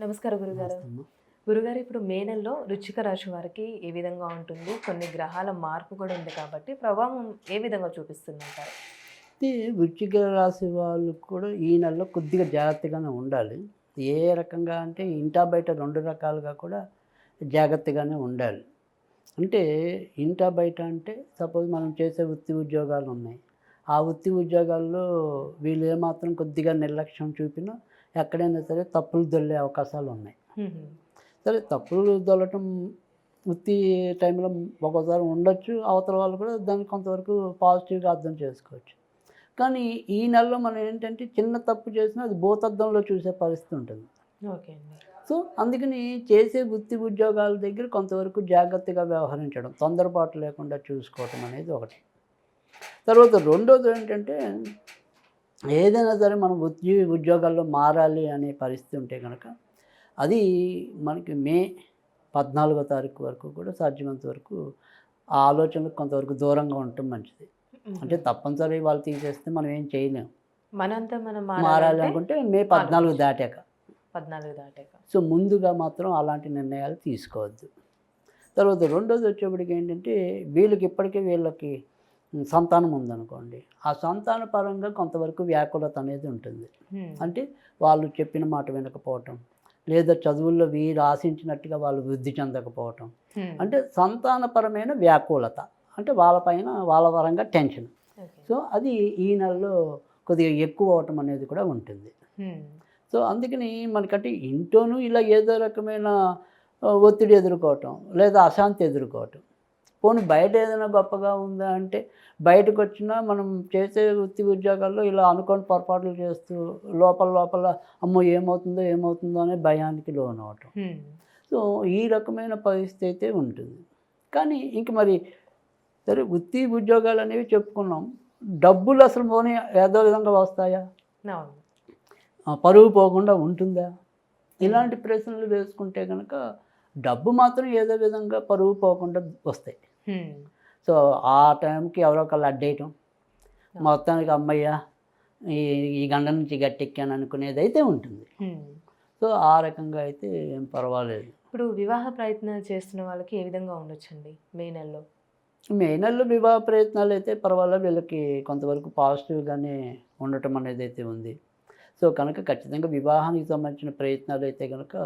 నమస్కారం గురుగారు. గురుగారు ఇప్పుడు మే నెలలో రుచిక రాశి వారికి ఏ విధంగా ఉంటుంది? కొన్ని గ్రహాల మార్పు కూడా ఉంది కాబట్టి ప్రభావం ఏ విధంగా చూపిస్తుందంటారు? అయితే వృశ్చిక రాశి వాళ్ళు కూడా ఈ నెలలో కొద్దిగా జాగ్రత్తగానే ఉండాలి. ఏ రకంగా అంటే ఇంటా బయట రెండు రకాలుగా కూడా జాగ్రత్తగానే ఉండాలి. అంటే ఇంటా బయట అంటే సపోజ్ మనం చేసే వృత్తి ఉద్యోగాలు ఉన్నాయి. ఆ వృత్తి ఉద్యోగాల్లో వీళ్ళు ఏమాత్రం కొద్దిగా నిర్లక్ష్యం చూపినా ఎక్కడైనా సరే తప్పులు దొల్లే అవకాశాలు ఉన్నాయి. సరే తప్పులు దొల్లటం వృత్తి టైంలో ఒక్కోసారి ఉండొచ్చు అవతల వాళ్ళు కూడా దాన్ని కొంతవరకు పాజిటివ్గా అర్థం చేసుకోవచ్చు. కానీ ఈ నెలలో మనం ఏంటంటే చిన్న తప్పు చేసినా అది భూతద్దంలో చూసే పరిస్థితి ఉంటుంది. ఓకే సో అందుకని చేసే వృత్తి ఉద్యోగాల దగ్గర కొంతవరకు జాగ్రత్తగా వ్యవహరించడం తొందరపాటు లేకుండా చూసుకోవటం అనేది ఒకటి. తర్వాత రెండోది ఏంటంటే ఏదైనా సరే మనం వృత్తి ఉద్యోగాల్లో మారాలి అనే పరిస్థితి ఉంటే కనుక అది మనకి మే పద్నాలుగో తారీఖు వరకు కూడా సాధ్యమైనంత వరకు ఆ ఆలోచనలకు కొంతవరకు దూరంగా ఉండటం మంచిది. అంటే తప్పనిసరి వాళ్ళు తీసేస్తే మనం ఏం చేయలేం. మనంతా మనం మారాలి అనుకుంటే మే పద్నాలుగు దాటాక. పద్నాలుగు దాటాక. సో ముందుగా మాత్రం అలాంటి నిర్ణయాలు తీసుకోవద్దు. తర్వాత రెండోది వచ్చేప్పటికి ఏంటంటే వీళ్ళకి ఇప్పటికే వీళ్ళకి సంతానం ఉందనుకోండి ఆ సంతాన పరంగా కొంతవరకు వ్యాకులత అనేది ఉంటుంది. అంటే వాళ్ళు చెప్పిన మాట వినకపోవటం లేదా చదువుల్లో వీరు ఆశించినట్టుగా వాళ్ళు వృద్ధి చెందకపోవటం. అంటే సంతానపరమైన వ్యాకులత అంటే వాళ్ళపైన వాళ్ళ పరంగా టెన్షన్. సో అది ఈ నెలలో కొద్దిగా ఎక్కువ అవటం అనేది కూడా ఉంటుంది. సో అందుకని మనకంటే ఇంట్లోనూ ఇలా ఏదో రకమైన ఒత్తిడి ఎదుర్కోవటం లేదా అశాంతి ఎదుర్కోవటం పోనీ బయట ఏదైనా గొప్పగా ఉందా అంటే బయటకు వచ్చినా మనం చేసే వృత్తి ఉద్యోగాల్లో ఇలా అనుకోని పొరపాట్లు చేస్తూ లోపల లోపల అమ్మో ఏమవుతుందో ఏమవుతుందో అనే భయానికి లోన్ అవటం. సో ఈ రకమైన పరిస్థితి అయితే ఉంటుంది. కానీ ఇంక మరి సరే వృత్తి ఉద్యోగాలు అనేవి చెప్పుకున్నాం. డబ్బులు అసలు పోనీ ఏదో విధంగా వస్తాయా? పరువు పోకుండా ఉంటుందా? ఇలాంటి ప్రశ్నలు వేసుకుంటే కనుక డబ్బు మాత్రం ఏదో విధంగా పరువు పోకుండా వస్తాయి. సో ఆ టైంకి ఎవరో ఒకళ్ళు అడ్డేయటం. మొత్తానికి అమ్మయ్య ఈ ఈ గండ నుంచి గట్టెక్కాను అనుకునేది అయితే ఉంటుంది. సో ఆ రకంగా అయితే ఏం పర్వాలేదు. ఇప్పుడు వివాహ ప్రయత్నాలు చేస్తున్న వాళ్ళకి ఏ విధంగా ఉండొచ్చండి? మే నెలలో. మే నెలలో వివాహ ప్రయత్నాలు అయితే పర్వాలేదు. వీళ్ళకి కొంతవరకు పాజిటివ్గానే ఉండటం అనేది అయితే ఉంది. సో కనుక ఖచ్చితంగా వివాహానికి సంబంధించిన ప్రయత్నాలు అయితే కనుక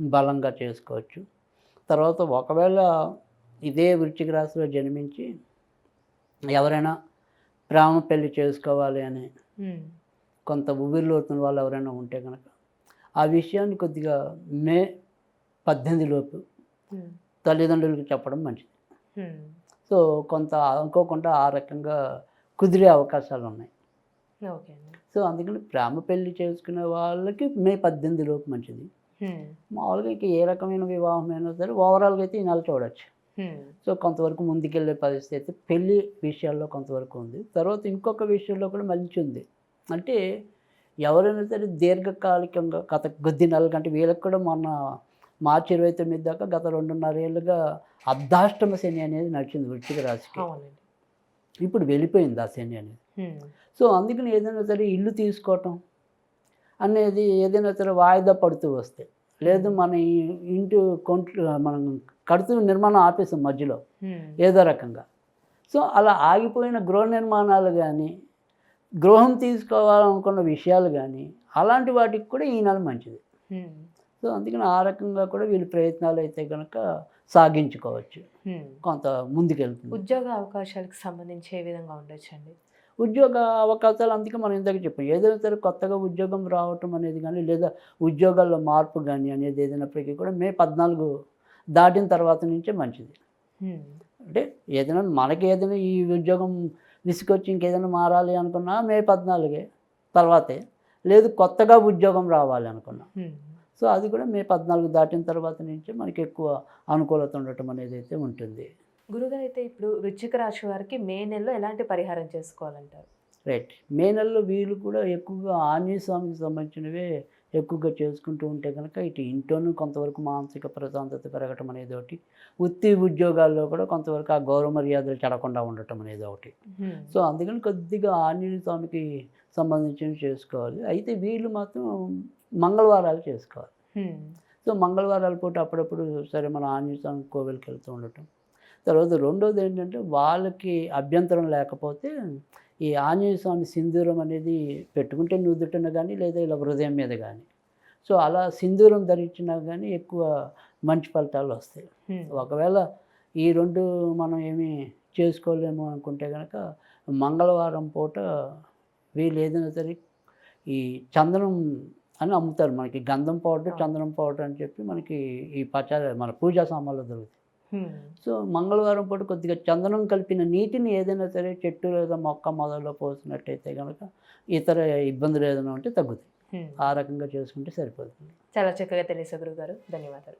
బలంగా చేసుకోవచ్చు. తర్వాత ఒకవేళ ఇదే వృశ్చిక రాశిలో జన్మించి ఎవరైనా ప్రేమ పెళ్ళి చేసుకోవాలి అని. కొంత ఉబిరిలోతున్న వాళ్ళు ఎవరైనా ఉంటే కనుక ఆ విషయాన్ని కొద్దిగా మే పద్దెనిమిది లోపు. తల్లిదండ్రులకు చెప్పడం మంచిది. సో కొంత అనుకోకుండా ఆ రకంగా కుదిరే అవకాశాలు ఉన్నాయి సో అందుకని ప్రేమ పెళ్ళి చేసుకునే వాళ్ళకి మే పద్దెనిమిది లోపు మంచిది. మామూలుగా ఇంక ఏ రకమైన వివాహం అయినా సరే ఓవరాల్గా అయితే ఈ నెల చూడొచ్చు. హ్మ్. సో కొంతవరకు ముందుకెళ్ళే పరిస్థితి అయితే పెళ్ళి విషయాల్లో కొంతవరకు ఉంది. తర్వాత ఇంకొక విషయంలో కూడా మంచి ఉంది. అంటే ఎవరైనా సరే దీర్ఘకాలికంగా గత కొద్ది నెలల కంటే వీళ్ళకి కూడా మొన్న మార్చి ఇరవై తొమ్మిది దాకా గత రెండున్నర ఏళ్ళుగా అర్ధాష్టమ శని అనేది నడిచింది వృశ్చిక రాశికి. ఇప్పుడు వెళ్ళిపోయింది ఆ శని అనేది. హ్మ్. సో అందుకని ఏదైనా సరే ఇల్లు తీసుకోవటం అనేది ఏదైనా సరే వాయిదా పడుతూ వస్తాయి లేదు మన ఇంటి కొంట్లు మనం కడుతూ నిర్మాణం ఆపేసాం మధ్యలో. ఏదో రకంగా. సో అలా ఆగిపోయిన గృహ నిర్మాణాలు కానీ గృహం తీసుకోవాలనుకున్న విషయాలు కానీ అలాంటి వాటికి కూడా ఈ నెల మంచిది. సో అందుకని ఆ రకంగా కూడా వీళ్ళు ప్రయత్నాలు అయితే కనుక సాగించుకోవచ్చు. కొంత ముందుకెళ్తుంది. ఉద్యోగ అవకాశాలకు సంబంధించి ఏ విధంగా ఉండొచ్చండి? ఉద్యోగ అవకాశాలు అందుకే మనం ఇందాక చెప్పాం. ఏదైనా సరే కొత్తగా ఉద్యోగం రావటం అనేది కానీ లేదా ఉద్యోగాల్లో మార్పు కానీ అనేది ఏదైనప్పటికీ కూడా మే పద్నాలుగు దాటిన తర్వాత నుంచే మంచిది. అంటే ఏదైనా మనకి ఏదైనా ఈ ఉద్యోగం విసుకొచ్చి ఇంకేదైనా మారాలి అనుకున్నా మే పద్నాలుగే తర్వాతే. లేదు కొత్తగా ఉద్యోగం రావాలి అనుకున్నా. సో అది కూడా మే పద్నాలుగు దాటిన తర్వాత నుంచే మనకి ఎక్కువ అనుకూలత ఉండటం అనేది అయితే ఉంటుంది. గురుగారు అయితే ఇప్పుడు వృశ్చిక రాశి వారికి మే నెలలో ఎలాంటి పరిహారం చేసుకోవాలంటారు? రైట్. మే నెలలో వీళ్ళు కూడా ఎక్కువగా ఆంజనేయ స్వామికి సంబంధించినవే ఎక్కువగా చేసుకుంటూ ఉంటే కనుక ఇటు ఇంట్లోనూ కొంతవరకు మానసిక ప్రశాంతత పెరగటం అనేది ఒకటి. వృత్తి ఉద్యోగాల్లో కూడా కొంతవరకు ఆ గౌరవ మర్యాదలు చెడకుండా ఉండటం అనేది ఒకటి. సో అందుకని కొద్దిగా ఆంజనేయ స్వామికి సంబంధించినవి చేసుకోవాలి. అయితే వీళ్ళు మాత్రం మంగళవారాలు చేసుకోవాలి. సో మంగళవారాల పూట అప్పుడప్పుడు సరే మన ఆంజనేయ స్వామి కోవిల్కి వెళ్తూ ఉండటం. తర్వాత రెండోది ఏంటంటే వాళ్ళకి అభ్యంతరం లేకపోతే ఈ ఆంజనేయ స్వామి సింధూరం అనేది పెట్టుకుంటే నుదుటన కానీ లేదా ఇలా హృదయం మీద కానీ సో అలా సింధూరం ధరించినా కానీ ఎక్కువ మంచి ఫలితాలు వస్తాయి. ఒకవేళ ఈ రెండు మనం ఏమీ చేసుకోలేము అనుకుంటే కనుక మంగళవారం పూట వీళ్ళు ఏదైనా సరే ఈ చందనం అని అమ్ముతారు మనకి గంధం పౌడర్. చందనం పౌడర్ అని చెప్పి మనకి ఈ పచార మన పూజా సామాన్లు దొరుకుతాయి. సో మంగళవారం పూట కొద్దిగా చందనం కలిపిన నీటిని ఏదైనా సరే చెట్టు లేదా మొక్క మొదల్లో పోసినట్టయితే కనుక ఇతర ఇబ్బందులు ఏదైనా ఉంటే తగ్గుతాయి. ఆ రకంగా చేసుకుంటే సరిపోతుంది. చాలా చక్కగా తెలియదు గురుగారు. ధన్యవాదాలు.